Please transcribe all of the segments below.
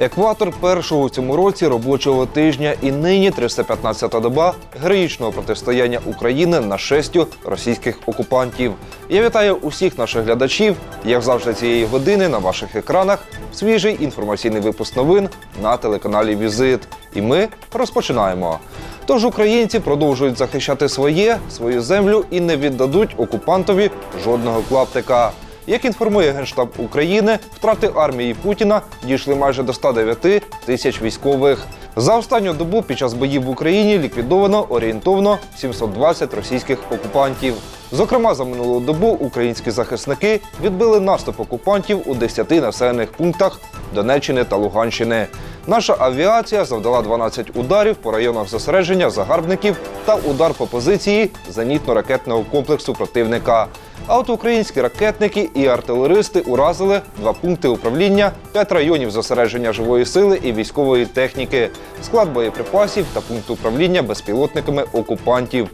Екватор першого у цьому році робочого тижня і нині 315-та доба героїчного протистояння України нашестю російських окупантів. Я вітаю усіх наших глядачів, як завжди цієї години на ваших екранах. Свіжий інформаційний випуск новин на телеканалі Візит. І ми розпочинаємо. Тож українці продовжують захищати своє, свою землю і не віддадуть окупантові жодного клаптика. Як інформує Генштаб України, втрати армії Путіна дійшли майже до 109 тисяч військових. За останню добу під час боїв в Україні ліквідовано орієнтовно 720 російських окупантів. Зокрема, за минулу добу українські захисники відбили наступ окупантів у 10 населених пунктах Донеччини та Луганщини. Наша авіація завдала 12 ударів по районах зосередження загарбників та удар по позиції зенітно-ракетного комплексу противника. А українські ракетники і артилеристи уразили два пункти управління, п'ять районів зосередження живої сили і військової техніки, склад боєприпасів та пункт управління безпілотниками окупантів.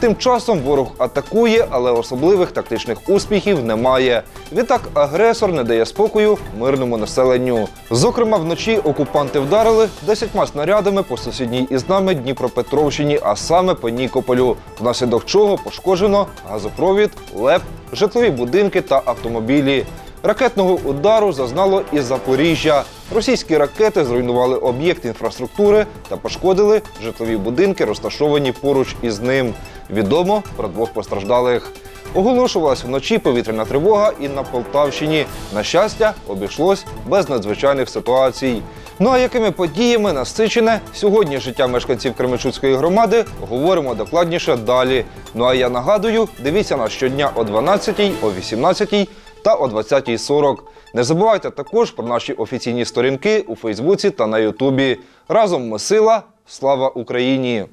Тим часом ворог атакує, але особливих тактичних успіхів немає. Відтак агресор не дає спокою мирному населенню. Зокрема, вночі окупанти вдарили 10 снарядами по сусідній із нами Дніпропетровщині, а саме по Нікополю, внаслідок чого пошкоджено газопровід, ЛЕП, житлові будинки та автомобілі. Ракетного удару зазнало і Запоріжжя. Російські ракети зруйнували об'єкт інфраструктури та пошкодили житлові будинки, розташовані поруч із ним. Відомо про двох постраждалих. Оголошувалась вночі повітряна тривога і на Полтавщині. На щастя, обійшлось без надзвичайних ситуацій. Ну а якими подіями насичене сьогодні життя мешканців Кременчуцької громади говоримо докладніше далі. Ну а я нагадую, дивіться нас щодня о 12, о 18 та о 20.40. Не забувайте також про наші офіційні сторінки у Фейсбуці та на Ютубі. Разом ми сила! Слава Україні!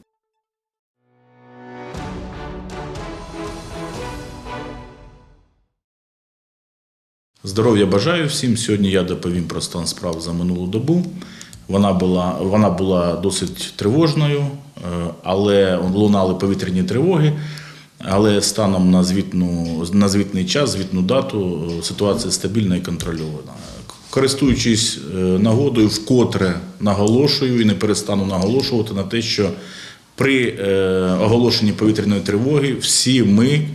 Здоров'я бажаю всім. Сьогодні я доповім про стан справ за минулу добу. Вона була, вона була досить тривожною, е, але лунали повітряні тривоги. Але станом на, звітну, на звітний час, звітну дату, е, ситуація стабільна і контрольована. Користуючись е, нагодою, вкотре наголошую і не перестану наголошувати на те, що при оголошенні повітряної тривоги всі ми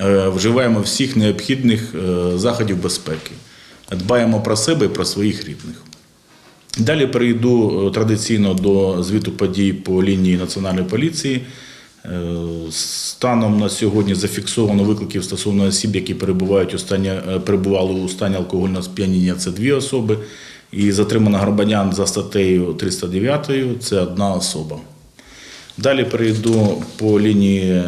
Е, вживаємо всіх необхідних е, заходів безпеки, дбаємо про себе і про своїх рідних. Далі перейду е, традиційно до звіту подій по лінії Національної поліції. Станом на сьогодні зафіксовано викликів стосовно осіб, які перебувають у стані, перебували у стані алкогольного сп'яніння. Це дві особи. І затримано громадян за статтею 309 це одна особа. Далі перейду по лінії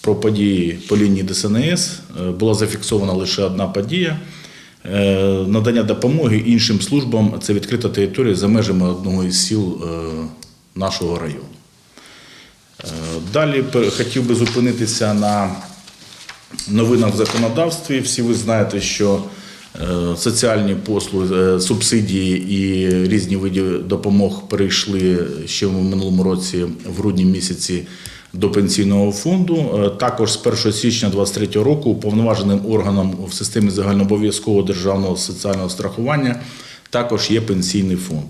про події по лінії ДСНС е, була зафіксована лише одна подія. Е, надання допомоги іншим службам це відкрита територія за межами одного із сіл е, нашого району. Далі хотів би зупинитися на новинах в законодавстві. Всі ви знаєте, що соціальні послуги, субсидії і різні види допомог перейшли ще в минулому році, в грудні місяці до пенсійного фонду. Е, також з 1 січня 2023 року уповноваженим органом в системі загальнообов'язкового державного соціального страхування також є пенсійний фонд.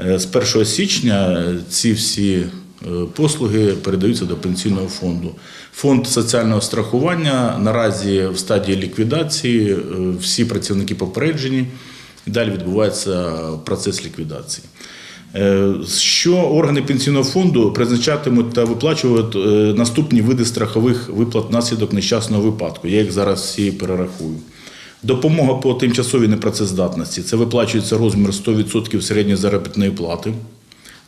Е, з 1 січня ці всі е, послуги передаються до пенсійного фонду. Фонд соціального страхування наразі в стадії ліквідації, всі працівники попереджені, далі відбувається процес ліквідації. Е, що органи пенсійного фонду призначатимуть та виплачують е, наступні види страхових виплат внаслідок нещасного випадку. Я їх зараз всі перерахую. Допомога по тимчасовій непрацездатності це виплачується розмір 100% середньої заробітної плати.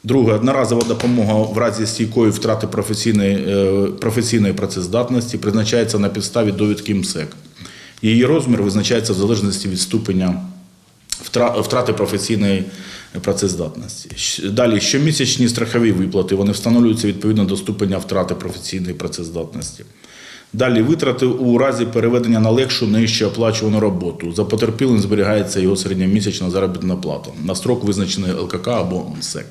Друге, одноразова допомога в разі стійкої втрати професійної е, професійної працездатності призначається на підставі довідки МСЕК. Її розмір визначається в залежності від ступеня втрати професійної працездатності. Далі щомісячні страхові виплати вони встановлюються відповідно до ступеня втрати професійної працездатності. Далі витрати у разі переведення на легшу нижче оплачувану роботу. За потерпілим зберігається його середньомісячна заробітна плата на строк визначений ЛКК або МСЕК.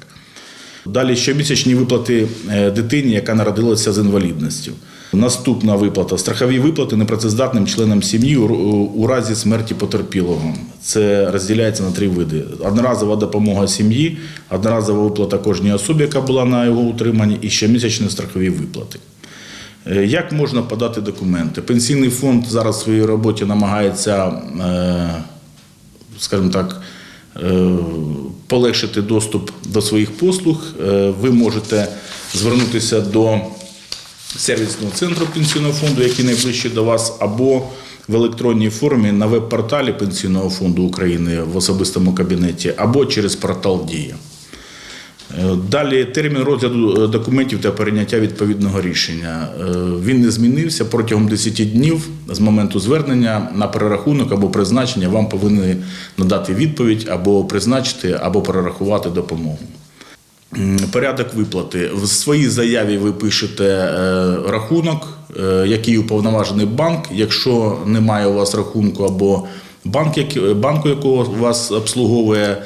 Далі щомісячні виплати е, дитині, яка народилася з інвалідністю. Наступна виплата страхові виплати непрацездатним членам сім'ї у, разі смерті потерпілого. Це розділяється на три види: одноразова допомога сім'ї, одноразова виплата кожній особі, яка була на його утриманні, і щомісячні страхові виплати. Е, Як можна подати документи? Пенсійний фонд зараз в своїй роботі намагається, е, скажімо так, полегшити доступ до своїх послуг. Е, Ви можете звернутися до сервісного центру пенсійного фонду, який найближчий до вас, або в електронній формі на веб-порталі Пенсійного фонду України в особистому кабінеті, або через портал Дія. Е, Далі термін розгляду е, документів та прийняття відповідного рішення. Е, Він не змінився протягом 10 днів з моменту звернення на перерахунок або призначення вам повинні надати відповідь або призначити, або перерахувати допомогу. Порядок виплати. В своїй заяві ви пишете рахунок, який уповноважений банк. Якщо немає у вас рахунку або банк, банку, якого вас обслуговує,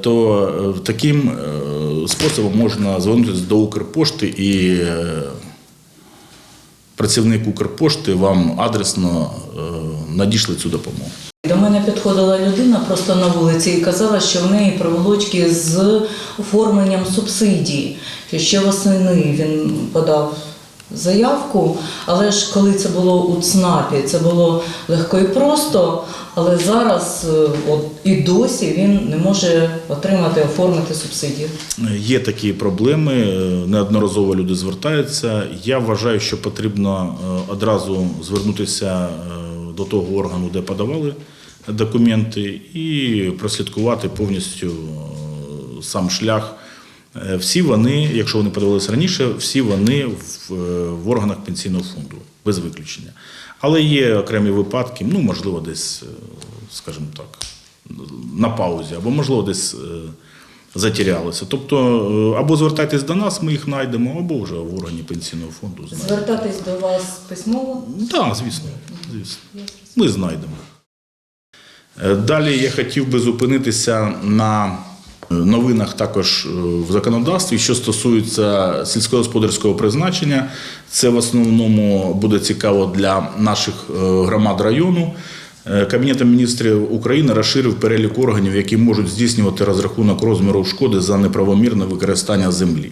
то е, таким е, способом можна звернутися до Укрпошти і е, працівник Укрпошти вам адресно е, надійшли цю допомогу. До мене підходила людина просто на вулиці і казала, що в неї проволочки з оформленням субсидії. Що ще восени він подав заявку, але ж коли це було у ЦНАПі, це було легко і просто, але зараз е, от, і досі він не може отримати, оформити субсидію. Є такі проблеми, е, неодноразово люди звертаються. Я вважаю, що потрібно е, одразу звернутися до того органу, де подавали документи, і прослідкувати повністю сам шлях. Всі вони, якщо вони подавалися раніше, всі вони в, в органах пенсійного фонду, без виключення. Але є окремі випадки, ну, можливо, десь, е, скажімо так, на паузі, або, можливо, десь е, затерялися. Тобто, е, або звертайтесь до нас, ми їх знайдемо, або вже в органі пенсійного фонду знайдемо. Звертатись до вас письмово. Так, звісно, звісно. Ми знайдемо. Далі я хотів би зупинитися на новинах також е, в законодавстві, що стосується сільськогосподарського призначення. Це в основному буде цікаво для наших е, громад району. Е, Кабінетом міністрів України розширив перелік органів, які можуть здійснювати розрахунок розміру шкоди за неправомірне використання землі.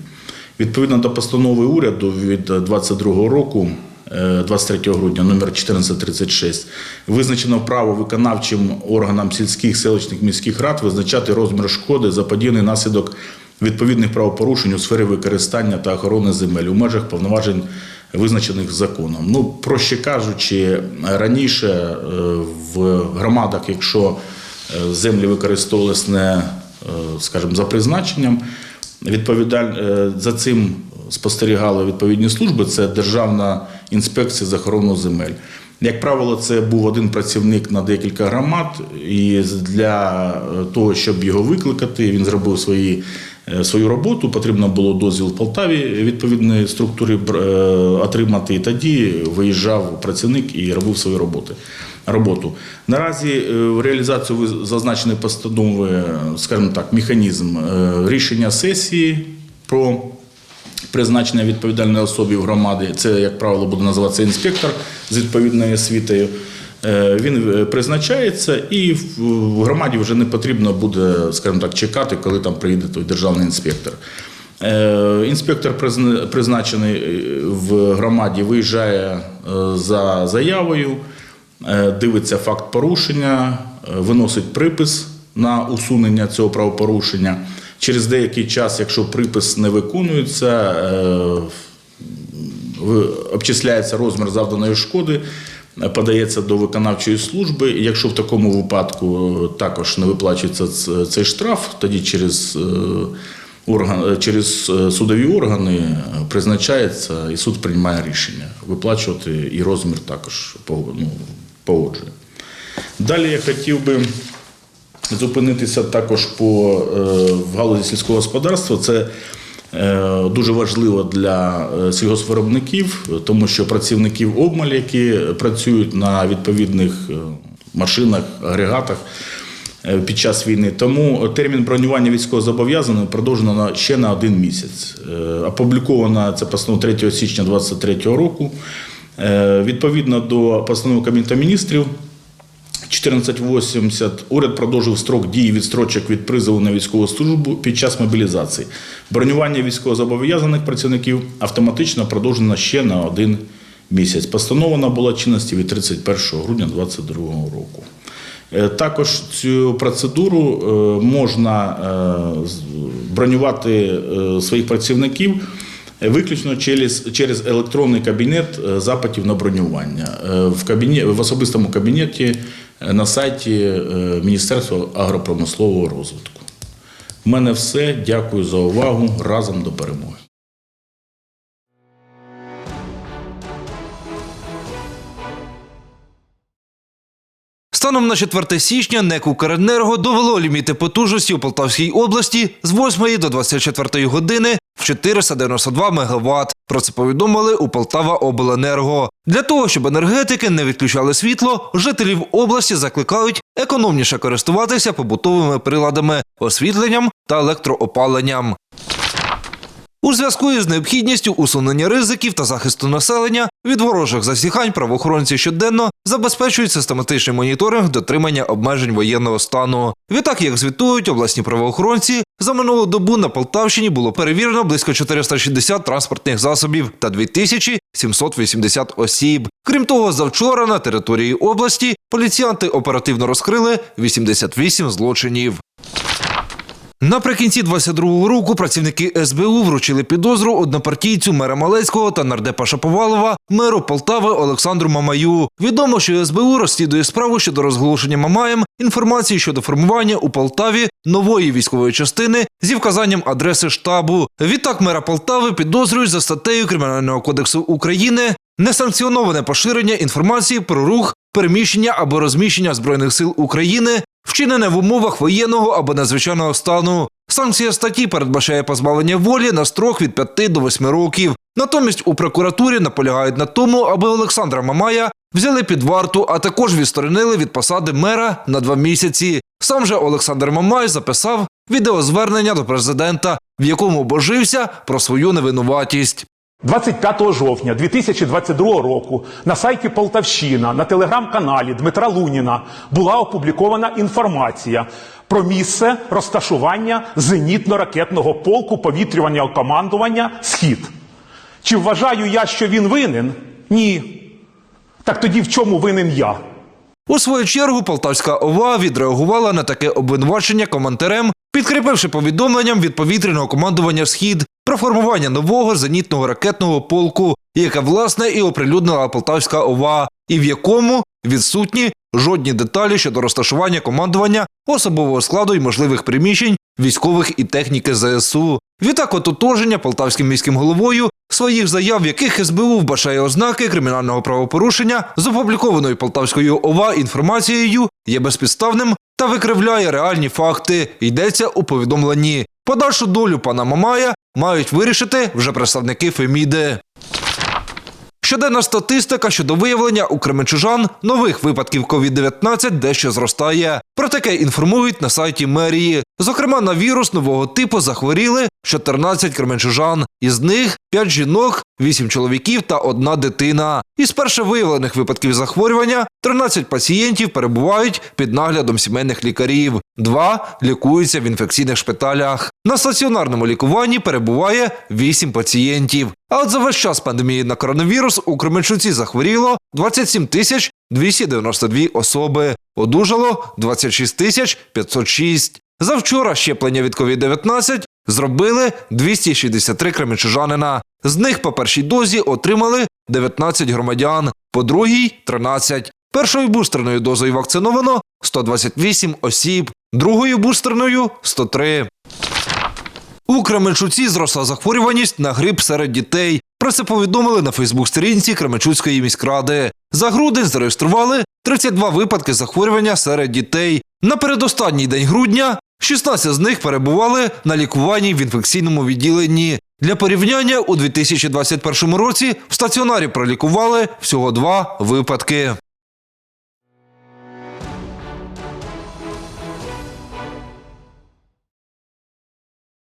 Відповідно до постанови уряду від 22 року, 23 грудня, номер 1436, визначено право виконавчим органам сільських, селищних міських рад визначати розмір шкоди заподіяний наслідок відповідних правопорушень у сфері використання та охорони земель у межах повноважень, визначених законом. Ну, проще кажучи, раніше е, в громадах, якщо е, землі використовувалися не, е, скажімо, за призначенням, Відповідаль е, за цим спостерігали відповідні служби. Це Державна інспекція з охорони земель. Як правило, це був один працівник на декілька громад, і для е, того, щоб його викликати, він зробив свої, е, свою роботу. Потрібно було дозвіл в Полтаві відповідної структури е, отримати. І тоді виїжджав працівник і робив свою роботу. Роботу наразі в реалізацію зазначеної постанови, скажімо так, механізм рішення сесії про призначення відповідальної особи в громаді. Це, як правило, буде називатися інспектор з відповідною освітою. Е, Він е, призначається, і в громаді вже не потрібно буде, скажімо так, чекати, коли там приїде той державний інспектор. Е, Інспектор призначений в громаді виїжджає за заявою, дивиться факт порушення, виносить припис на усунення цього правопорушення. Через деякий час, якщо припис не виконується, е, обчисляється розмір завданої шкоди, подається до виконавчої служби. Якщо в такому випадку також не виплачується цей штраф, тоді через, е, орган, через е, судові органи призначається і суд приймає рішення виплачувати і розмір також ну, погоджує. Далі я хотів би зупинитися також по е, в галузі сільського господарства. Це е, дуже важливо для е, сільгоспвиробників, тому що працівників обмаль, які працюють на відповідних машинах, агрегатах, під час війни. Тому термін бронювання військовозобов'язаних продовжено на ще на один місяць. Опублікована ця постанова 3 січня 2023 року. Відповідно до постанови Кабінету міністрів 1480 уряд продовжив строк дії відстрочок від призову на військову службу під час мобілізації. Бронювання військовозобов'язаних працівників автоматично продовжено ще на один місяць. Постанова набула чинності від 31 грудня 2022 року. Е, Також цю процедуру е, можна е, бронювати своїх працівників виключно через, через електронний кабінет запитів на бронювання в, кабінет, в особистому кабінеті на сайті е, Міністерства агропромислового розвитку. У мене все. Дякую за увагу. Разом до перемоги. Станом на 4 січня НЕК «Укренерго» довело ліміти потужності у Полтавській області з 8 до 24 години в 492 МВт. Про це повідомили у Полтава Обленерго. Для того, щоб енергетики не відключали світло, жителів області закликають економніше користуватися побутовими приладами, освітленням та електроопаленням. У зв'язку із необхідністю усунення ризиків та захисту населення від ворожих засіхань правоохоронці щоденно забезпечують систематичний моніторинг дотримання обмежень воєнного стану. Відтак, як звітують обласні правоохоронці, за минулу добу на Полтавщині було перевірено близько 460 транспортних засобів та 2780 осіб. Крім того, завчора на території області поліціянти оперативно розкрили 88 злочинів. Наприкінці 22-го року працівники СБУ вручили підозру однопартійцю мера Малецького та нардепа Шаповалова, меру Полтави Олександру Мамаю. Відомо, що СБУ розслідує справу щодо розголошення Мамаєм інформації щодо формування у Полтаві нової військової частини зі вказанням адреси штабу. Відтак мера Полтави підозрюють за статтею Кримінального кодексу України несанкціоноване поширення інформації про рух, переміщення або розміщення збройних сил України вчинене в умовах воєнного або надзвичайного стану. Санкція статті передбачає позбавлення волі на строк від 5 до 8 років. Натомість у прокуратурі наполягають на тому, аби Олександра Мамая взяли під варту, а також відсторонили від посади мера на два місяці. Сам же Олександр Мамай записав відеозвернення до президента, в якому божився про свою невинуватість. 25 жовтня 2022 року на сайті Полтавщина на телеграм-каналі Дмитра Луніна була опублікована інформація про місце розташування зенітно-ракетного полку повітрювального командування Схід. Чи вважаю я, що він винен? Ні. Так тоді в чому винен я? У свою чергу Полтавська ОВА відреагувала на таке обвинувачення коментарем, підкріпивши повідомленням від повітряного командування Схід про формування нового зенітного ракетного полку, яке власне і оприлюднила Полтавська ОВА, і в якому відсутні жодні деталі щодо розташування командування особового складу і можливих приміщень військових і техніки ЗСУ. Відтак ототоження полтавським міським головою своїх заяв, в яких СБУ вбачає ознаки кримінального правопорушення з опублікованою Полтавською ОВА інформацією, є безпідставним та викривляє реальні факти. Йдеться у повідомленні. Подальшу долю пана Мамая мають вирішити вже представники Феміди. Щоденна статистика щодо виявлення у кременчужан нових випадків COVID-19 дещо зростає. Про таке інформують на сайті мерії. Зокрема, на вірус нового типу захворіли 14 кременчужан. Із них 5 жінок, 8 чоловіків та одна дитина. Із перше виявлених випадків захворювання 13 пацієнтів перебувають під наглядом сімейних лікарів. Два лікуються в інфекційних шпиталях. На стаціонарному лікуванні перебуває 8 пацієнтів. А от за весь час пандемії на коронавірус у Кременчуці захворіло 27 тисяч 292 особи. Одужало 26 тисяч 506. Завчора щеплення від COVID-19 зробили 263 кременчужанина. З них по першій дозі отримали 19 громадян, по другій 13. Першою бустерною дозою вакциновано 128 осіб, другою бустерною 103. У Кременчуці зросла захворюваність на грип серед дітей. Про це повідомили на Фейсбук-сторінці Кременчуцької міськради. За грудень зареєстрували 32 випадки захворювання серед дітей. На передостанній день грудня 16 з них перебували на лікуванні в інфекційному відділенні. Для порівняння у 2021 році в стаціонарі пролікували всього два випадки.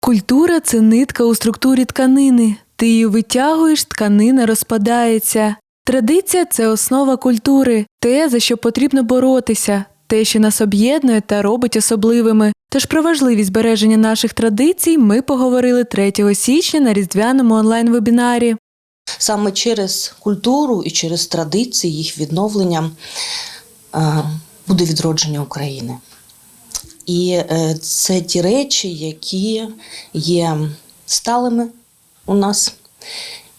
Культура це нитка у структурі тканини. Ти її витягуєш, тканина розпадається. Традиція це основа культури, те, за що потрібно боротися, те, що нас об'єднує та робить особливими. Тож про важливість збереження наших традицій ми поговорили 3 січня на різдвяному онлайн-вебінарі. Саме через культуру і через традиції їх відновлення е, буде відродження України. І е, це ті речі, які є сталими у нас,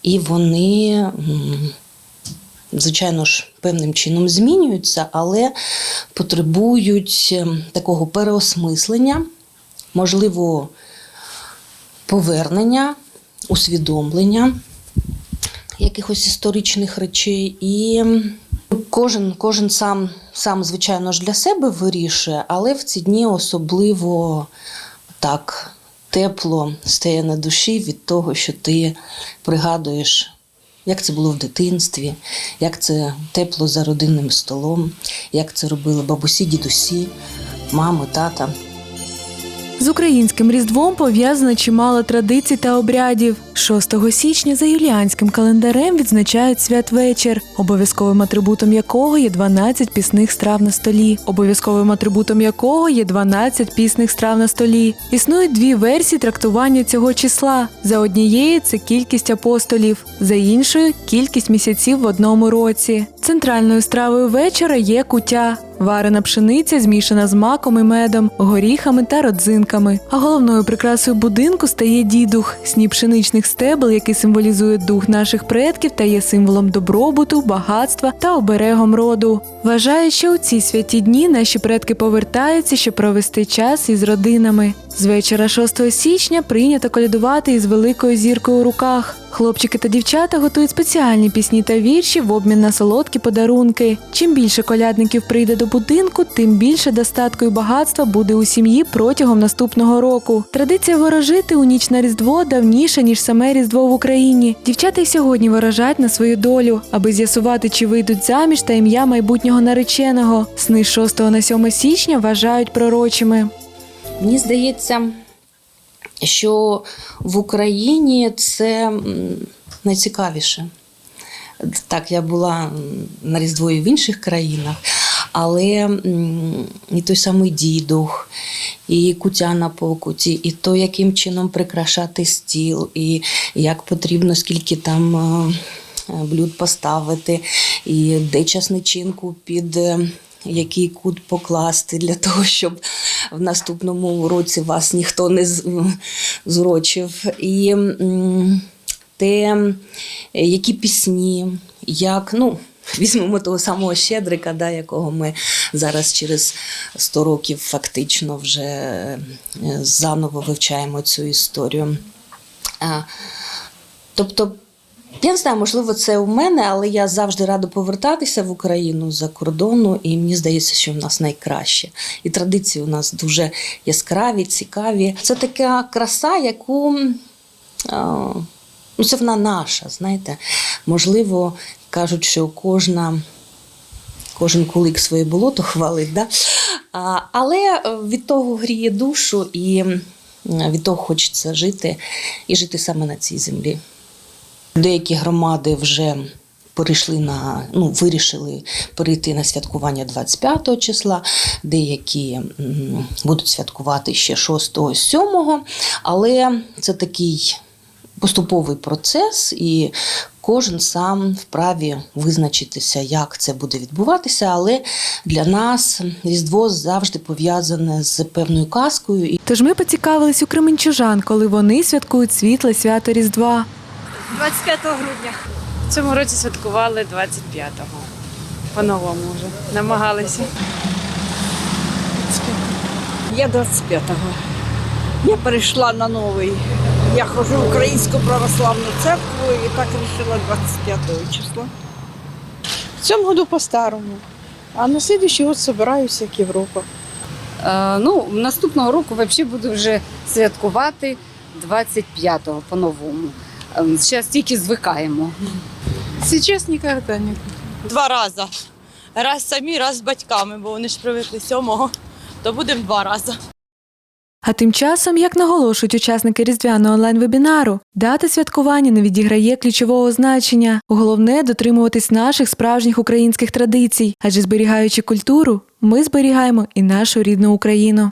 і вони, звичайно ж, певним чином змінюються, але потребують е, такого переосмислення, можливо, повернення, усвідомлення якихось історичних речей. І кожен, кожен сам, сам, звичайно ж, для себе вирішує, але в ці дні особливо так тепло стає на душі від того, що ти пригадуєш. Як це було в дитинстві, як це тепло за родинним столом, як це робили бабусі, дідусі, мами, тата. З українським різдвом пов'язано чимало традицій та обрядів. 6 січня за юліанським календарем відзначають святвечір, обов'язковим атрибутом якого є 12 пісних страв на столі. Обов'язковим атрибутом якого є 12 пісних страв на столі. Існують дві версії трактування цього числа. За однією це кількість апостолів, за іншою кількість місяців в одному році. Центральною стравою вечора є куття. Варена пшениця змішана з маком і медом, горіхами та родзинками. А головною прикрасою будинку стає дідух, сніп пшеничних стебел, який символізує дух наших предків та є символом добробуту, багатства та оберегом роду. Вважає, що у ці святі дні наші предки повертаються, щоб провести час із родинами. З вечора 6 січня прийнято колядувати із великою зіркою у руках. Хлопчики та дівчата готують спеціальні пісні та вірші в обмін на солодкі подарунки. Чим більше колядників прийде до будинку, тим більше достатку і багатства буде у сім'ї протягом наступного року. Традиція ворожити у ніч на Різдво давніша, ніж саме Різдво в Україні. Дівчата й сьогодні ворожать на свою долю, аби з'ясувати, чи вийдуть заміж та ім'я майбутнього нареченого. Сни 6 на 7 січня вважають пророчими. Мені здається, що в Україні це найцікавіше. Так, я була на Різдво і в інших країнах, але і той самий дідух, і кутя на покуті, і то, яким чином прикрашати стіл, і як потрібно, скільки там. е, Блюд поставити, і де часничинку під е, який кут покласти для того, щоб в наступному році вас ніхто не з- зурочив. І те, які пісні, як, ну, візьмемо того самого Щедрика, да, якого ми зараз через 100 років фактично вже е, заново вивчаємо цю історію. Тобто, я не знаю, можливо, це у мене, але я завжди рада повертатися в Україну за кордону, і мені здається, що в нас найкраще. І традиції у нас дуже яскраві, цікаві. Це така краса, яку ну, це вона наша, знаєте. Можливо, кажуть, що кожна. Кожен кулик своє болото хвалить, да? а, але від того гріє душу і від того хочеться жити і жити саме на цій землі. Деякі громади вже перейшли на ну, вирішили перейти на святкування 25 числа, деякі будуть святкувати ще 6-7, але це такий поступовий процес, і кожен сам вправі визначитися, як це буде відбуватися. Але для нас Різдво завжди пов'язане з певною казкою. Тож ми поцікавились у кременчужан, коли вони святкують світле свято Різдва. 25 грудня. В цьому році святкували 25-го. По-новому вже. Намагалися. Я 25-го. Я перейшла на новий. Я ходжу в Українську православну церкву і так вирішила 25 числа. В цьому году по-старому. А на следующий год собираюсь, як Європа. Е, ну, наступного року взагалі буду вже святкувати 25-го по-новому. Зараз тільки звикаємо. Сейчас ніколи не Два рази. Раз самі, раз з батьками, бо вони ж привикли сьомого, то будемо два рази. А тим часом, як наголошують учасники різдвяного онлайн-вебінару, дата святкування не відіграє ключового значення. Головне дотримуватись наших справжніх українських традицій, адже зберігаючи культуру, ми зберігаємо і нашу рідну Україну.